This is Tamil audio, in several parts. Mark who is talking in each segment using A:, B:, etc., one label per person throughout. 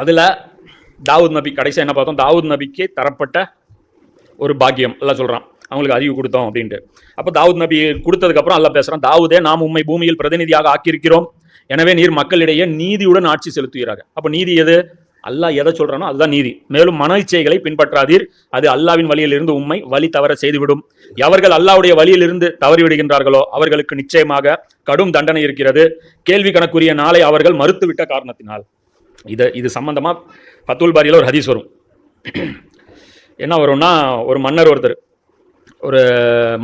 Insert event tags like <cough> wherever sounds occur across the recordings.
A: அதில் தாவூத் நபி கடைசியாக என்ன பார்த்தோம்? தாவூத் நபிக்கு தரப்பட்ட ஒரு பாக்கியம் எல்லாம் சொல்கிறான் அவங்களுக்கு அறிவு கொடுத்தோம் அப்படின்ட்டு. அப்போ தாவூத் நபி கொடுத்ததுக்கப்புறம் எல்லாம் பேசுகிறான் தாவூதே நாம் உண்மை பூமியில் பிரதிநிதியாக ஆக்கியிருக்கிறோம். எனவே நீர் மக்களிடையே நீதியுடன் ஆட்சி செலுத்துகிறாங்க அப்போ நீதி எது? அல்லாஹ் எதை சொல்றானோ அதுதான் நீதி. மேலும் மன இச்சைகளை பின்பற்றாதீர். அது அல்லாவின் வழியிலிருந்து உண்மை வழி தவற செய்துவிடும். எவர்கள் அல்லாவுடைய வழியிலிருந்து தவறிவிடுகின்றார்களோ அவர்களுக்கு நிச்சயமாக கடும் தண்டனை இருக்கிறது. கேள்வி கணக்குரிய நாளை அவர்கள் மறுத்துவிட்ட காரணத்தினால். இது இது சம்பந்தமா பத்துல் பாரியில் ஒரு ஹதீஸ் வரும். என்ன வரும்னா ஒரு மன்னர் ஒருத்தர் ஒரு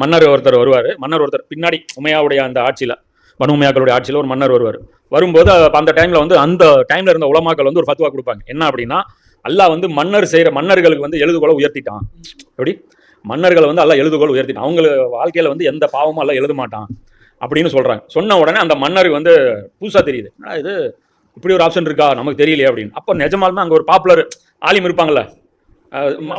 A: மன்னர் ஒருத்தர் வருவார். மன்னர் ஒருத்தர் பின்னாடி உமையாவுடைய அந்த ஆட்சியில். பனுமையாக்களுடைய ஆட்சியில் ஒரு மன்னர் வருவார் வரும்போது அந்த டைமில் வந்து அந்த டைமில் இருந்த உலமாக்கள் வந்து ஒரு ஃபத்துவா கொடுப்பாங்க. என்ன அப்படின்னா அல்லாஹ் வந்து மன்னர் செய்கிற மன்னர்களுக்கு வந்து எழுதுகோலை உயர்த்திட்டான். எப்படி? மன்னர்களை வந்து எல்லாம் எழுதுகோல் உயர்த்திட்டான். அவங்க வாழ்க்கையில் வந்து எந்த பாவமும் எல்லாம் எழுத மாட்டான் அப்படின்னு சொல்கிறாங்க சொன்ன உடனே அந்த மன்னருக்கு வந்து புதுசாக தெரியுது. இது? இப்படி ஒரு ஆப்ஷன் இருக்கா? நமக்கு தெரியலையே அப்படின்னு. அப்போ நிஜமாலுமே அங்கே ஒரு பாப்புலர் ஆலிம் இருப்பாங்கல்ல.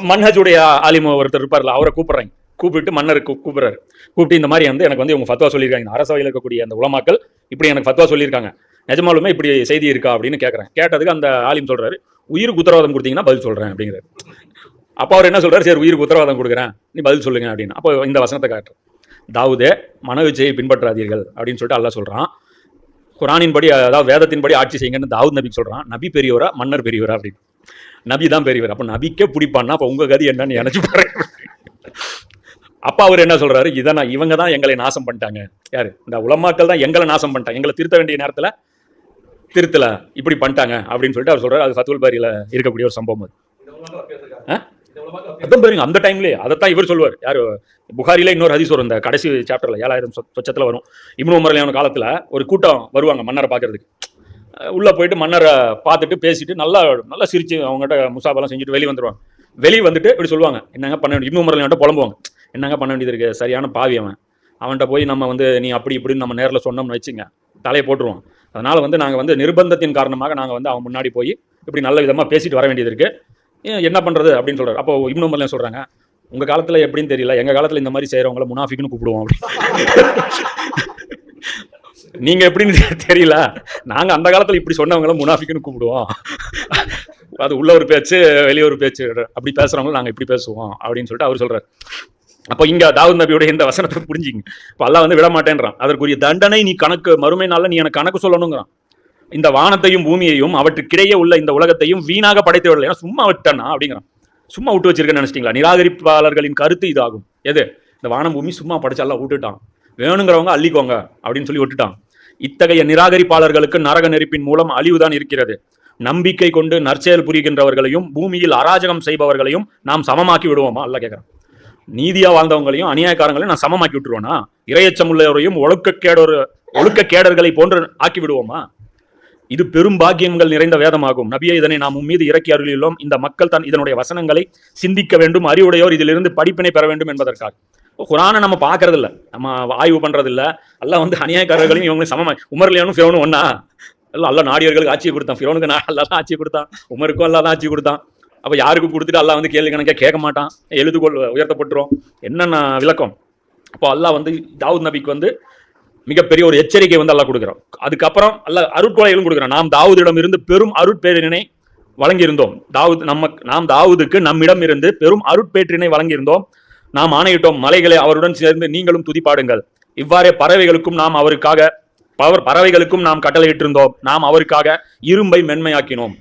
A: மன்ஹஜுடைய ஆலிம் ஒருத்தர் இருப்பார்ல அவரை கூப்பிட்றாங்க கூப்பிட்டு மன்னருக்கு கூ- கூப்பிடுறாரு. கூப்பிட்டு இந்த மாதிரி வந்து எனக்கு வந்து இவங்க ஃபத்வா சொல்லியிருக்காங்க. இந்த அரசவையில் இருக்கக்கூடிய அந்த உலமாக்கள் இப்படி எனக்கு ஃபத்வா சொல்லியிருக்காங்க. நிஜமாலுமே இப்படி செய்தி இருக்கா அப்படின்னு கேட்குறேன் கேட்டதுக்கு அந்த ஆலிம் சொல்கிறாரு உயிருக்கு உத்தரவாதம் கொடுத்தீங்கன்னா பதில் சொல்கிறேன் அப்படிங்கிறார். அப்போ அவர் என்ன சொல்கிறார் சரி உயிருக்கு உத்தரவாதம் கொடுக்குறேன். நீ பதில் சொல்லுங்க அப்படின்னு. அப்போ இந்த வசனத்தை காட்டுறேன் தாவூதே மனவிச்சையை பின்பற்றாதீர்கள் அப்படின்னு சொல்லிட்டு அல்லாஹ் சொல்கிறான் குரானின்படி அதாவது வேதத்தின்படி ஆட்சி செய்யுங்கன்னு தாவூத் நபிக்கு சொல்கிறான் நபி பெரியவரா மன்னர் பெரியவரா அப்படின்னு. நபி தான் பெரியவர். அப்போ நபிக்கே பிடிப்பான்னா அப்போ உங்கள் கதி என்னன்னு நினச்சி பாருங்க அப்பா அவர் என்ன சொல்றாரு? இதை நான் இவங்க தான் எங்களை நாசம் பண்ணிட்டாங்க. யாரு? இந்த உலமாக்கள் தான் எங்களை நாசம் பண்ணிட்டாங்க. எங்களை திருத்த வேண்டிய நேரத்துல திருத்தல இப்படி பண்ணிட்டாங்க அப்படின்னு சொல்லிட்டு அவர் சொல்றாரு. அது ஃபத்துல் பாரியில் இருக்கக்கூடிய ஒரு சம்பவம் அது. அதான் பாருங்க அந்த டைம்லயே அதைத்தான் இவர் சொல்லுவார். யார்? புகாரில இன்னொரு ஹதீஸ் வரும். இந்த கடைசி சாப்டர்ல ஏழாயிரம் சொச்சத்தில் வரும். இம்னு உமர்லையான காலத்துல ஒரு கூட்டம் வருவாங்க மன்னரை பார்க்கறதுக்கு உள்ளே உள்ள போயிட்டு மன்னரை பார்த்துட்டு பேசிட்டு நல்லா நல்லா சிரிச்சு அவங்ககிட்ட முசாபெல்லாம் செஞ்சுட்டு வெளியே வந்துடுவாங்க வெளியே வந்துட்டு இப்படி சொல்லுவாங்க. என்னங்க பண்ண வேண்டிய இப்னு உமர்லையான்ட்ட புலம்புவாங்க. என்னங்க பண்ண வேண்டியது இருக்குது சரியான பாவி அவன். அவன்கிட்ட போய் நம்ம வந்து நீ அப்படி இப்படின்னு நம்ம நேரில் சொன்னோம்னு வச்சுங்க. தலையை போட்டுருவான் அதனால் வந்து நாங்கள் வந்து நிர்பந்தத்தின் காரணமாக நாங்கள் வந்து அவன் முன்னாடி போய் இப்படி நல்ல விதமாக பேசிட்டு வர வேண்டியது இருக்குது என்ன பண்ணுறது அப்படின்னு சொல்கிறார் அப்போ இன்னும் உமர்லையும் சொல்கிறாங்க உங்கள் காலத்தில் எப்படின்னு தெரியல. எங்கள் காலத்தில் இந்த மாதிரி செய்கிறவங்கள முனாஃபிக்குன்னு கூப்பிடுவோம். அப்படி நீங்கள் எப்படின்னு தெரியல. நாங்கள் அந்த காலத்தில் இப்படி சொன்னவங்கள முனாஃபிக்குன்னு கூப்பிடுவோம். அது உள்ள ஒரு பேச்சு வெளியே ஒரு பேச்சு அப்படி பேசுகிறவங்கள நாங்கள் இப்படி பேசுவோம் அப்படின்னு சொல்லிட்டு அவர் சொல்கிறார் அப்போ இங்க தாவூத் நபியோட இந்த வசனத்தை புரிஞ்சுங்க. இப்போ அல்லா வந்து விட மாட்டேன்றான் அதற்குரிய தண்டனை நீ கணக்கு மறுமை நாளில் நீ எனக்கு கணக்கு சொல்லணுங்கிறான். இந்த வானத்தையும் பூமியையும் அவற்றுக்கிடையே உள்ள இந்த உலகத்தையும் வீணாக படைத்து விடல. ஏன்னா சும்மா விட்டனா அப்படிங்கிறான். சும்மா விட்டு வச்சிருக்கேன்னு நினைச்சிட்டீங்களா? நிராகரிப்பாளர்களின் கருத்து இதாகும் எது? இந்த வானம் பூமி சும்மா படைச்சு விட்டுட்டான். வேணுங்கிறவங்க அள்ளிக்கோங்க அப்படின்னு சொல்லி விட்டுட்டான். இத்தகைய நிராகரிப்பாளர்களுக்கு நரக நெருப்பின் மூலம் அழிவுதான் இருக்கிறது. நம்பிக்கை கொண்டு நற்செயல் புரிகின்றவர்களையும் பூமியில் அராஜகம் செய்பவர்களையும் நாம் சமமாக்கி விடுவோமா? அல்ல கேட்குறான் நீதியா வாழ்ந்தவங்களையும் அநியாயக்காரங்களையும் நான் சமமாக்கி விட்டுருவேனா? இரையச்சம் உள்ளவரையும் ஒழுக்கக்கேடொரு ஒழுக்கக்கேடர்களை போன்று ஆக்கி விடுவோமா இது பெரும் பாக்கியங்கள் நிறைந்த வேதமாகும். நபியை இதனை நாம் மீது இறக்கி அருளியுள்ளோம். இந்த மக்கள் தான் இதனுடைய வசனங்களை சிந்திக்க வேண்டும் அறிவுடையோர் இதிலிருந்து படிப்பினை பெற வேண்டும் என்பதற்காக. குரானை நம்ம பார்க்கறது இல்ல நம்ம ஆய்வு பண்றது இல்ல எல்லாம் வந்து அநியாயக்காரர்களையும் இவங்களும் சமமா உமர்லியானும் ஃபிரோனும் ஒன்னா. எல்லாம் அல்ல நாடியர்களுக்கு ஆட்சியை கொடுத்தான். ஃபிரோனுக்கு நான் எல்லாம் ஆட்சி கொடுத்தான். உமருக்கும் எல்லாம் தான் ஆட்சி கொடுத்தான். அப்போ யாருக்கு கொடுத்துட்டு அல்லாஹ் வந்து கேள்வி கணக்கே கேட்க மாட்டான். எழுதுகோள் உயர்த்தப்பட்டுரும். என்னென்ன விளக்கம்? அப்போ அல்லாஹ் வந்து தாவூத் நபிக்கு வந்து மிகப்பெரிய ஒரு எச்சரிக்கை வந்து அல்லாஹ் கொடுக்குறோம் அதுக்கப்புறம் அல்லா அருட்கொலைகளும் கொடுக்குறோம் நாம் தாவூதிடம் இருந்து பெரும் அருட்பேரினை வழங்கியிருந்தோம். தாவூத் நம்ம நாம் தாவூதுக்கு நம்மிடம் இருந்து பெரும் அருட்பேற்றினை வழங்கியிருந்தோம். நாம் ஆணையிட்டோம். மலைகளை அவருடன் சேர்ந்து நீங்களும் துதிப்பாடுங்கள். இவ்வாறே பறவைகளுக்கும் நாம் அவருக்காக பவர் பறவைகளுக்கும் நாம் கட்டளையிட்டிருந்தோம். நாம் அவருக்காக இரும்பை மென்மையாக்கினோம்.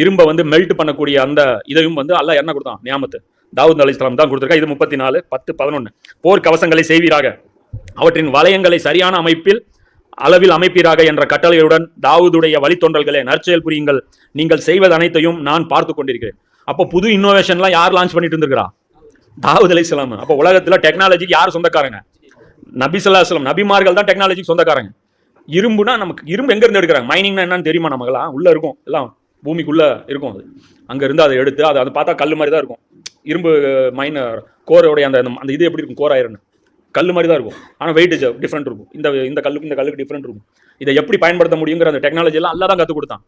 A: இரும்பை வந்து மெல்ட் பண்ணக்கூடிய அந்த இதையும் வந்து அல்லா என்ன கொடுத்தான்? நியாமத்து. தாவூத் அலைஹிஸ்ஸலாம் தான் கொடுத்துருக்கா இது முப்பத்தி நாலு பத்து பதினொன்று போர் கவசங்களை செய்வீராக. அவற்றின் வளையங்களை சரியான அமைப்பில் அளவில் அமைப்பீராக என்ற கட்டளையுடன் தாவூதுடைய வழித்தொன்றல்களே நற்செயல் புரியுங்கள். நீங்கள் செய்வது அனைத்தையும் நான் பார்த்து கொண்டிருக்கிறேன். அப்போ புது இன்னோவேஷன்லாம் யார் லான்ச் பண்ணிட்டு இருந்திருக்கிறா? தாவூத் அலைஹிஸ்ஸலாம் அப்போ உலகத்தில் டெக்னாலஜிக்கு யார் சொந்தக்காரங்க? நபி ஸல்லல்லாஹு நபிமார்கள் தான் டெக்னாலஜிக்கு சொந்தக்காரங்க. இரும்புனா நமக்கு இரும்பு எங்கேருந்து எடுக்கிறாங்க? மைனிங்னா என்னன்னு தெரியுமா நமக்கெல்லாம்? உள்ளே இருக்கும். எல்லாம் பூமிக்குள்ளே இருக்கும் அது. அங்கே இருந்து அதை எடுத்து அதை அதை பார்த்தா கல் மாதிரி தான் இருக்கும். இரும்பு மைன் கோரோடைய அந்த அந்த இது எப்படி இருக்கும்? கோர் கல் மாதிரி தான் இருக்கும். ஆனால் வெயிட்டேஜ் டிஃப்ரெண்ட் இருக்கும். இந்த இந்த கல்லுக்கு இந்த கல்லுக்கு டிஃப்ரெண்ட் இருக்கும். இதை எப்படி பயன்படுத்த முடியுங்கிற அந்த டெக்னாலஜி எல்லாம் அல்லா தான் கற்றுக் கொடுத்தான்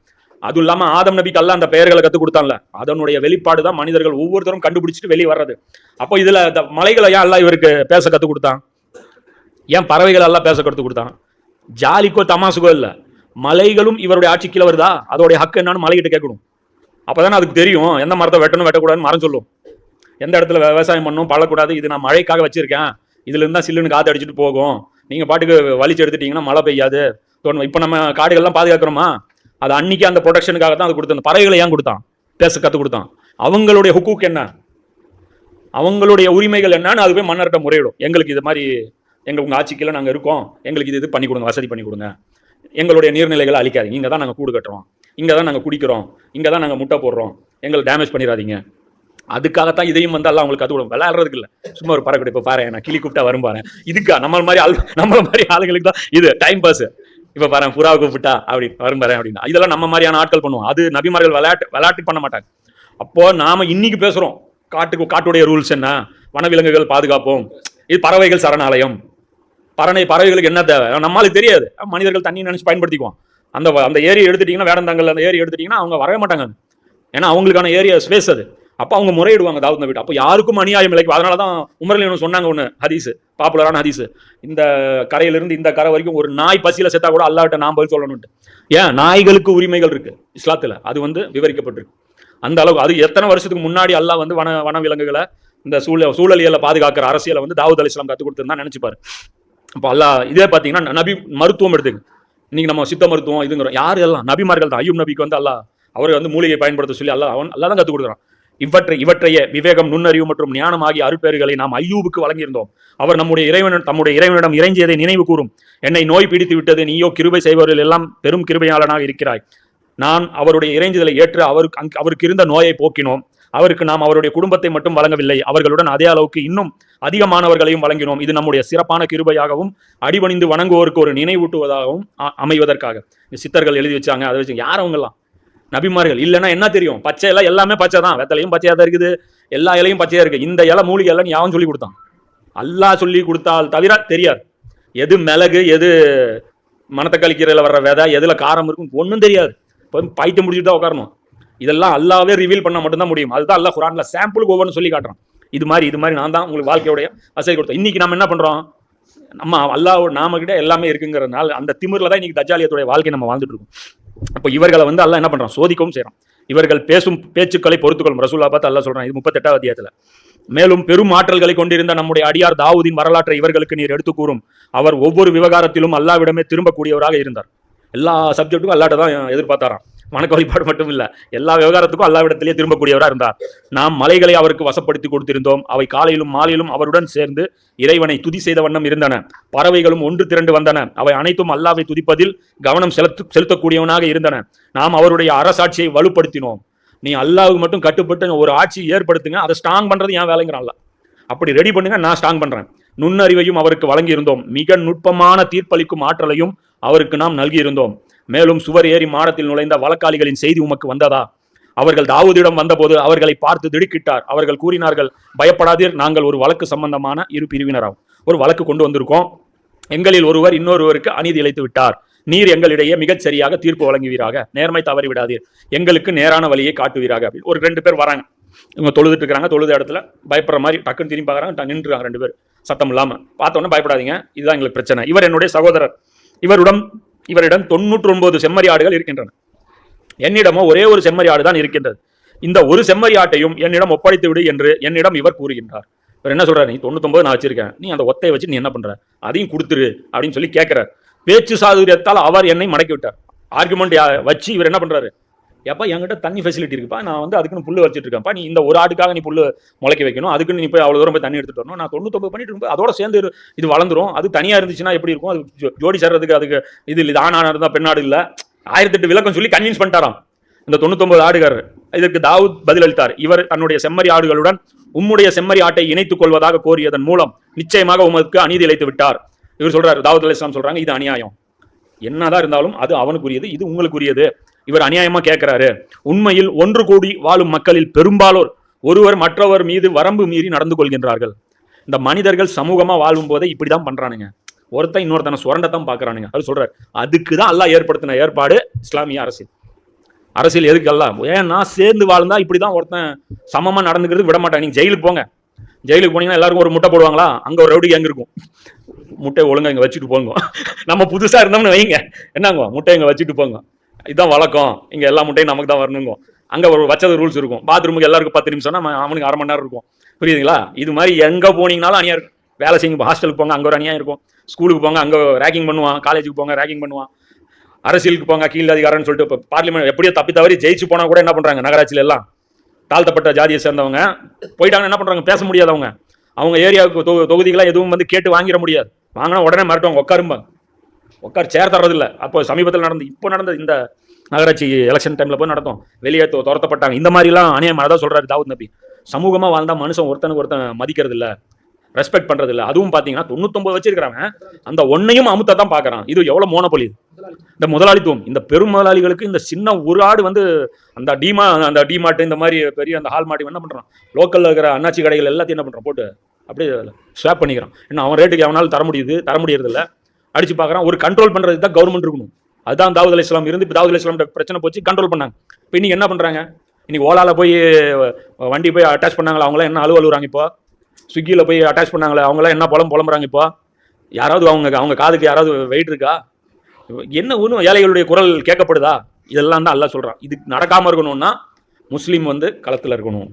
A: அதுவும் இல்லாமல் ஆதம் நபிக்கு அல்ல அந்த பெயர்களை கற்றுக் கொடுத்தான்ல அதனுடைய வெளிப்பாடு தான் மனிதர்கள் ஒவ்வொருத்தரும் கண்டுபிடிச்சிட்டு வெளியே வர்றது. அப்போ இதில் இந்த மலைகளை ஏன் எல்லாம் இவருக்கு பேச கற்றுக் கொடுத்தான் ஏன் பறவைகள் எல்லாம் பேச கற்றுக் கொடுத்தான் ஜாலிக்கோ தமாசுக்கோ இல்லை. மலைகளும் இவருடைய ஆட்சி கீழே வருதா? அதோடைய ஹக்கு என்னன்னு மலைகிட்ட கேட்கணும். அப்போதானே அதுக்கு தெரியும். எந்த மரத்தை வெட்டணும் வெட்டக்கூடாதுன்னு மரம் சொல்லும். எந்த இடத்துல விவசாயம் பண்ணணும் பழக்கூடாது இது நான் மழைக்காக வச்சிருக்கேன். இதுல இருந்தா சில்லுன்னு காத்து அடிச்சுட்டு போகும். நீங்க பாட்டுக்கு வலிச்சு எடுத்துட்டீங்கன்னா மழை பெய்யாது. தோணும் இப்போ நம்ம காடுகள்லாம் பாதுகாக்கிறோமா? அது அன்னைக்கு அந்த ப்ரொடக்ஷனுக்காக தான் அது கொடுத்த பறவைகளை ஏன் கொடுத்தான்? பேச கற்றுக் கொடுத்தான். அவங்களுடைய ஹுக்கூக் என்ன? அவங்களுடைய உரிமைகள் என்னன்னு அது போய் மன்னர்கிட்ட முறையிடும். எங்களுக்கு இது மாதிரி எங்கள் உங்கள் ஆட்சிக்கெல்லாம் நாங்கள் இருக்கோம். எங்களுக்கு இது இது பண்ணி கொடுங்க வசதி பண்ணி கொடுங்க. எங்களுடைய நீர்நிலைகளை அழிக்காதீங்க. இங்கே தான் நாங்கள் கூடு கட்டுறோம். இங்கே தான் நாங்கள் குடிக்கிறோம். இங்கே தான் நாங்கள் முட்டை போடுறோம். எங்களை டேமேஜ் பண்ணிடாதீங்க அதுக்காகத்தான் இதையும் வந்து எல்லாம் அவங்களுக்கு கற்றுக் விளையாடுறதுக்கு இல்லை. சும்மா ஒரு பறக்கடை இப்போ பாரு நான் கிளி கூப்பிட்டா வரும் பாரு. இதுக்கா? நம்ம மாதிரி ஆள் நம்ம மாதிரி ஆளுங்களுக்கு தான் இது டைம் பாஸ் இப்போ பாரு புறா கூப்பிட்டா அப்படி வரும் பாரு அப்படின்னா. இதெல்லாம் நம்ம மாதிரியான ஆட்கள் பண்ணுவோம். அது நபிமார்கள் விளையாட்டு விளையாட்டு பண்ண மாட்டாங்க. அப்போ நாம இன்னைக்கு பேசுறோம். காட்டுக்கு காட்டுடைய ரூல்ஸ் என்ன? வனவிலங்குகள் பாதுகாப்போம். இது பறவைகள் சரணாலயம். பறனை பறவைகளுக்கு என்ன தேவை? நம்மளுக்கு தெரியாது. மனிதர்கள் தண்ணி நினைச்சு பயன்படுத்திக்குவோம் அந்த அந்த ஏரியை எடுத்துட்டீங்கன்னா வேடந்தாங்கல் அந்த ஏரி எடுத்துட்டீங்கன்னா அவங்க வரவே மாட்டாங்க ஏன்னா அவங்களுக்கான ஏரியா ஸ்பேஸ் அது. அப்போ அவங்க முறையிடுவாங்க தாவூத் நபி அப்போ யாருக்கும் அநியாயம் இல்லை அதனால தான் உமரில் சொன்னாங்க ஒன்று ஹதீஸ் பாப்புலரான ஹதீஸ். இந்த கரையிலிருந்து இந்த கரை வரைக்கும் ஒரு நாய் பசியில் செத்தா கூட அல்லாட்ட நான் பதில் சொல்லணும்ட்டு ஏன்? நாய்களுக்கு உரிமைகள் இருக்கு இஸ்லாத்துல. அது வந்து விவரிக்கப்பட்டிருக்கு. அந்த அளவுக்கு அது எத்தனை வருஷத்துக்கு முன்னாடி அல்லாஹ் வந்து வன வன விலங்குகளை இந்த சூழ சூழலியலை பாதுகாக்கிற அரசியலை வந்து தாவூத் அலி இஸ்லாம் கற்றுக் கொடுத்துருந்தா நினச்சிப்பாரு. அப்போ அல்லாஹ் இதே பார்த்தீங்கன்னா நபி மருத்துவம் எடுத்துங்க இன்னைக்கு நம்ம சித்த மருத்துவம் இதுங்கிறோம். யார் எல்லாம்? நபிமார்கள் தான். ஐயூப் நபிக்கு வந்து அல்லா அவரை வந்து மூலிகை பயன்படுத்த சொல்லி அல்லா அவன் அல்லா தான் கற்றுக் கொடுக்குறான். இவற்றை இவற்றைய விவேகம் நுண்ணறிவு மற்றும் ஞானம் ஆகிய அருட்பேறுகளை நாம் ஐயூபுக்கு வழங்கியிருந்தோம். அவர் நம்முடைய இறைவன் தம்முடைய இறைவனிடம் இறைஞ்சியதை நினைவு கூறும். என்னை நோய் பிடித்து விட்டது நீயோ கிருபை செய்பவர்கள் எல்லாம் பெரும் கிருபையாளனாக இருக்கிறாய். நான் அவருடைய இறைஞ்சுதலை ஏற்று அவருக்கு அங்கு- அவருக்கு இருந்த நோயை போக்கினோம். அவருக்கு நாம் அவருடைய குடும்பத்தை மட்டும் வழங்கவில்லை. அவர்களுடன் அதே அளவுக்கு இன்னும் அதிகமானவர்களையும் வழங்கினோம். இது நம்முடைய சிறப்பான கிருபையாகவும் அடிபணிந்து வணங்குவோருக்கு ஒரு நினைவூட்டுவதாகவும் அ- அமைவதற்காக. சித்தர்கள் எழுதி வச்சாங்க. அதை வச்சு யார் அவங்கெல்லாம்? நபிமார்கள். இல்லைன்னா என்ன தெரியும்? பச்சை இலை எல்லாமே பச்சை தான் வெத்தலையும் பச்சையாக தான் இருக்குது. எல்லா இலையும் பச்சையாக இருக்குது இந்த இலை மூலிகை இலைன்னு யாவும் சொல்லி கொடுத்தான்? அல்லா சொல்லி கொடுத்தால் தவிர தெரியாது. எது மிளகு எது மணத்தக்காளி கீரையில் வர்ற விதை எதில் காரம் இருக்கும் ஒன்றும் தெரியாது. இப்போ பைத்தியம் முடிச்சுட்டு தான் உட்காரணும். இதெல்லாம் அல்லாவே ரிவீல் பண்ண மட்டும்தான் முடியும். அதுதான் அல்லாஹ் குரான்ல சாம்பிளுக்கு ஒவ்வொன்று சொல்லி காட்டுறான். இது மாதிரி இது மாதிரி நான் தான் உங்களுக்கு வாழ்க்கையோடைய வசதி கொடுத்தேன். இன்னைக்கு நம்ம என்ன பண்றோம்? நம்ம அல்லாஹ் நாம கிட்ட எல்லாமே இருக்குங்கிறதுனால அந்த திமிரில் தான் இன்னைக்கு தஜாலியத்துடைய வாழ்க்கை நம்ம வாழ்ந்துட்டு இருக்கோம். அப்போ இவர்களை வந்து அல்லா என்ன பண்றான்? சோதிக்கவும் செய்யறோம் இவர்கள் பேசும் பேச்சுக்களை பொறுத்துக்கொள்ளும். ரசூல்லா பார்த்து அல்லா சொல்றான் இது முப்பத்தெட்டாவது அத்தியாயத்தில். மேலும் பெரும் ஆற்றல்களை கொண்டிருந்த நம்முடைய அடியார் தாவூதின் வரலாற்றை இவர்களுக்கு நீர் எடுத்து கூறும். அவர் ஒவ்வொரு விவகாரத்திலும் அல்லாவிடமே திரும்பக்கூடியவராக இருந்தார். எல்லா சப்ஜெக்ட்டுக்கும் அல்லாட்ட தான் எதிர்பார்த்தாராம். வணக்க வழிபாடு மட்டும் இல்ல எல்லா விவகாரத்துக்கும் அல்லாவிடத்திலேயே திரும்பக்கூடியவராக இருந்தார் நாம் மலைகளை அவருக்கு வசப்படுத்தி கொடுத்திருந்தோம். அவை காலையிலும் மாலையிலும் அவருடன் சேர்ந்து இறைவனை துதி செய்த வண்ணம் இருந்தன. பறவைகளும் ஒன்று திரண்டு வந்தன. அவை அனைத்தும் அல்லாவை துதிப்பதில் கவனம் செலுத்து செலுத்தக்கூடியவனாக இருந்தன. நாம் அவருடைய அரசாட்சியை வலுப்படுத்தினோம். நீ அல்லாவுக்கு மட்டும் கட்டுப்பட்டு ஒரு ஆட்சி ஏற்படுத்துங்க. அதை ஸ்ட்ராங் பண்றது ஏன் வேலைங்கிறான் அப்படி ரெடி பண்ணுங்க நான் ஸ்ட்ராங் பண்றேன். நுண்ணறிவையும் அவருக்கு வழங்கியிருந்தோம். மிக நுட்பமான தீர்ப்பளிக்கும் ஆற்றலையும் அவருக்கு நாம் நல்கியிருந்தோம். மேலும் சுவர் ஏறி மாடத்தில் நுழைந்த வழக்காளிகளின் செய்தி உமக்கு வந்ததா? அவர்கள் தாவூதிடம் வந்தபோது அவர்களை பார்த்து திடுக்கிட்டார். அவர்கள் கூறினார்கள் பயப்படாதீர் நாங்கள் ஒரு வழக்கு சம்பந்தமான இரு பிரிவினராகும் ஒரு வழக்கு கொண்டு வந்திருக்கோம். எங்களில் ஒருவர் இன்னொருவருக்கு அநீதி இழைத்து விட்டார். நீர் எங்களிடையே மிகச் சரியாக தீர்ப்பு வழங்குவீராக. நேர்மை தவறி விடாதீர். எங்களுக்கு நேரான வழியை காட்டுவீராக. அப்படின்னு ஒரு ரெண்டு பேர் வராங்க. இவங்க தொழுதுட்டு இருக்காங்க தொழுத இடத்துல பயப்படுற மாதிரி டக்குன்னு திரும்பி பார்க்குறாங்க. நின்றுறாங்க ரெண்டு பேர். சத்தம் இல்லாமல் பார்த்தோன்னே பயப்படாதீங்க. இதுதான் எங்களுக்கு பிரச்சனை. இவர் என்னுடைய சகோதரர். இவருடன் இவரிடம் தொண்ணூற்றி ஒன்பது செம்மறி ஆடுகள் இருக்கின்றன. என்னிடமோ ஒரே ஒரு செம்மறி ஆடு தான் இருக்கின்றது. இந்த ஒரு செம்மறி ஆட்டையும் என்னிடம் ஒப்படைத்து விடு என்று என்னிடம் இவர் கூறுகின்றார். இவர் என்ன சொல்றாரு? நீ தொண்ணூத்தொன்பது நான் வச்சிருக்கேன். நீ அந்த ஒத்தையை வச்சு நீ என்ன பண்ற? அதையும் கொடுத்துரு அப்படின்னு சொல்லி கேட்கிறார் பேச்சு சாதுரியத்தால் அவர் என்னை மடக்கி விட்டார். ஆர்குமெண்ட் வச்சு இவர் என்ன பண்றாரு? எப்பா என்கிட்ட தண்ணி ஃபெசிலிட்டி இருக்குப்பா நான் வந்து அதுக்குன்னு புல்லு வச்சுட்டு இருக்கேன்ப்பா. நீ இந்த ஒரு ஆடுக்காக நீ புல்லு முளைக்க வைக்கணும். அதுக்குன்னு நீ போய் அவ்வளோ தூரம் போய் தண்ணி எடுத்துட்டு வரணும். நான் தொண்ணூத்தொம்பது பண்ணிட்டு இருக்கும் அதோட சேர்ந்து இது வளர்ந்துரும். அது தனியாக இருந்துச்சுன்னா எப்படி இருக்கும்? அது ஜோ- ஜோடி சேர்றதுக்கு அதுக்கு இது இது ஆணான இருந்தால் பெண்ணாடு இல்லை. ஆயிரத்தெட்டு விளக்கம் சொல்லி கன்வின்ஸ் பண்ணிட்டாராம். இந்த தொண்ணூத்தொம்பது ஆடுகாரர். இதற்கு தாவூத் பதிலளித்தார். இவர் தன்னுடைய செம்மறி ஆடுகளுடன் உம்முடைய செம்மறி ஆட்டை இணைத்துக் கொள்வதாக கோரியதன் மூலம் நிச்சயமாக உமக்கு அநீதி இழைத்து விட்டார். இவர் சொல்றாரு தாவூத் அலி இஸ்லாம் சொல்றாங்க இது அநியாயம். என்னதான் இருந்தாலும் அது அவனுக்குரியது இது உங்களுக்குரியது. இவர் அநியாயமா கேட்கிறாரு உண்மையில் ஒன்று கூடி வாழும் மக்களில் பெரும்பாலோர் ஒருவர் மற்றவர் மீது வரம்பு மீறி நடந்து கொள்கின்றார்கள். இந்த மனிதர்கள் சமூகமா வாழும் போதே இப்படிதான் பண்றானுங்க. ஒருத்தன் இன்னொருத்தனை சுரண்டத்தான் பாக்குறானுங்க. அது சொல்றாரு அதுக்கு தான் அல்லாஹ் ஏற்படுத்தின ஏற்பாடு இஸ்லாமிய அரசியல். அரசியல் எதுக்கு எல்லாம் ஏன்னா சேர்ந்து வாழ்ந்தா இப்படிதான் ஒருத்தன் சமமா நடந்துக்கிறது விட மாட்டாங்க நீங்க ஜெயிலுக்கு போங்க. ஜெயிலுக்கு போனீங்கன்னா எல்லாருக்கும் ஒரு முட்டை போடுவாங்களா? அங்க ஒரு ரவுடி எங்க இருக்கும். முட்டை ஒழுங்கா இங்க வச்சுட்டு போங்க. நம்ம புதுசா இருந்தோம்னு வைங்க. என்னங்க? முட்டை இங்க வச்சுட்டு போங்க. இதுதான் வழக்கம். இங்கே எல்லா முட்டையும் நமக்கு தான் வரணுங்க. அங்கே ஒரு வச்சது ரூல்ஸ் இருக்கும். பாத்ரூமுக்கு எல்லாருக்கும் பத்து நிமிஷம்னா நம்ம- அவனுக்கு அரை மணி நேரம் இருக்கும். புரியுதுங்களா? இது மாதிரி எங்கே போனீங்கனாலும் அணியாக இருக்கும். வேலை செய்யுங்க ஹாஸ்டலுக்கு போங்க அங்கே ஒரு அணியாக இருக்கும். ஸ்கூலுக்கு போங்க அங்கே ரேக்கிங் பண்ணுவான் காலேஜுக்கு போங்க ரேக்கிங் பண்ணுவான். அரசியலுக்கு போங்க கீழ் அதிகாரம்னு சொல்லிட்டு இப்போ பார்லிமெண்ட் எப்படியோ தப்பி தவறி ஜெயிச்சு போனால் கூட என்ன பண்ணுறாங்க நகராட்சியில எல்லாம்? தாழ்த்தப்பட்ட ஜாதியை சேர்ந்தவங்க. போயிட்டாங்கன்னா என்ன பண்ணுறாங்க பேச முடியாது அவங்க அவங்க ஏரியாவுக்கு தொகுதிகளாக எதுவும் வந்து கேட்டு வாங்கிட முடியாது. வாங்கினா உடனே மிரட்டுவாங்க உட்காரும்பாங்க. உட்கார் சேர் தர்றதில்ல. அப்போ சமீபத்தில் நடந்து இப்போ நடந்த இந்த நகராட்சி எலெக்ஷன் டைமில் போய் நடத்தும் வெளியே துரத்தப்பட்டாங்க. இந்த மாதிரிலாம் அநியாயம் அதான் சொல்கிறாரு தாவூத் நபி. சமூகமாக வாழ்ந்தால் மனுஷன் ஒருத்தனுக்கு ஒருத்தன் மதிக்கிறது இல்லை ரெஸ்பெக்ட் பண்றது இல்லை அதுவும் பாத்தீங்கன்னா தொண்ணூத்தொன்பது வச்சிருக்கிறாங்க. அந்த ஒன்னையும் அமுத்த தான் பாக்குறான். இது எவ்வளவு மோனப்பொலி இந்த முதலாளித்துவம் இந்த பெரும் முதலாளிகளுக்கு இந்த சின்ன ஒரு ஆடு வந்து அந்த டிமா அந்த டிமார்ட் இந்த மாதிரி பெரிய அந்த ஹால் மாட்டி என்ன பண்றான்? லோக்கல்ல இருக்கிற அண்ணாச்சி கடைகள் எல்லாத்தையும் என்ன பண்றான்? போட்டு அப்படியே ஸ்வாப் பண்ணிக்கிறான். இன்னும் அவன் ரேட்டுக்கு எவனாலும் தர முடியுது தர முடியறதில்லை. அடிச்சு பார்க்கறான். ஒரு கண்ட்ரோல் பண்ணுறது தான் கவர்மெண்ட் இருக்கணும். அதுதான் தாவூத் அலி இஸ்லாம் இருந்து இப்போ தாவூத் அலி இஸ்லாம் பிரச்சனை போச்சு கண்ட்ரோல் பண்ணாங்க. இப்போ இன்னைக்கு என்ன பண்ணுறாங்க இன்னைக்கு ஓலாவில் போய் வண்டி போய் அட்டாச் பண்ணாங்களா? அவங்களாம் என்ன அலுவலுறாங்க இப்போ? ஸ்விக்கியில் போய் அட்டாச் பண்ணாங்களே? அவங்களாம் என்ன புலம் புலம்புறாங்க இப்போ? யாராவது அவங்க அவங்க காதுக்கு யாராவது வெயிட் இருக்கா? என்ன ஒன்றும் ஏழைகளுடைய குரல் கேட்கப்படுதா? இதெல்லாம் தான் எல்லாம் சொல்கிறான் இது நடக்காமல் இருக்கணும்னா முஸ்லீம் வந்து களத்தில் இருக்கணும்.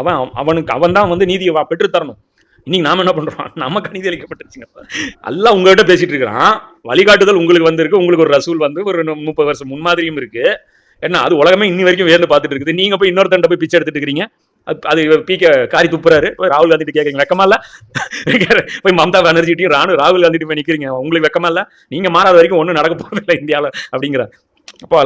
A: அவன் அவனுக்கு அவன் தான் வந்து நீதியை பெற்றுத்தரணும். தரணும் இன்னைக்கு நாம என்ன பண்றோம்? நம்ம கணிதி அளிக்கப்பட்டுருச்சுங்க. எல்லாம் உங்ககிட்ட பேசிட்டு இருக்கிறான். வழிகாட்டுதல் உங்களுக்கு வந்திருக்கு. உங்களுக்கு ஒரு ரசூல் வந்து ஒரு முப்பது வருஷம் முன்மாதிரியும் இருக்கு. என்ன அது உலகமே இன்னி வரைக்கும் வேர்ந்து பார்த்துட்டு இருக்குது. நீங்க போய் இன்னொருத்தண்ட போய் பிச்சை எடுத்துட்டு இருக்கிறீங்க. அது- அது காரி துப்புறாரு. போய் ராகுல் காந்திட்டு கேட்குறீங்க வெக்கமா இல்ல? <laughs> போய் மம்தா பானர்ஜிட்டையும் ராணு ராகுல் காந்திட்டு போய் நிற்கிறீங்க உங்களுக்கு வெக்கமா இல்ல? நீங்க மாறாத வரைக்கும் ஒன்றும் நடக்க போறதில்லை இந்தியாவில் அப்படிங்கிற அப்போ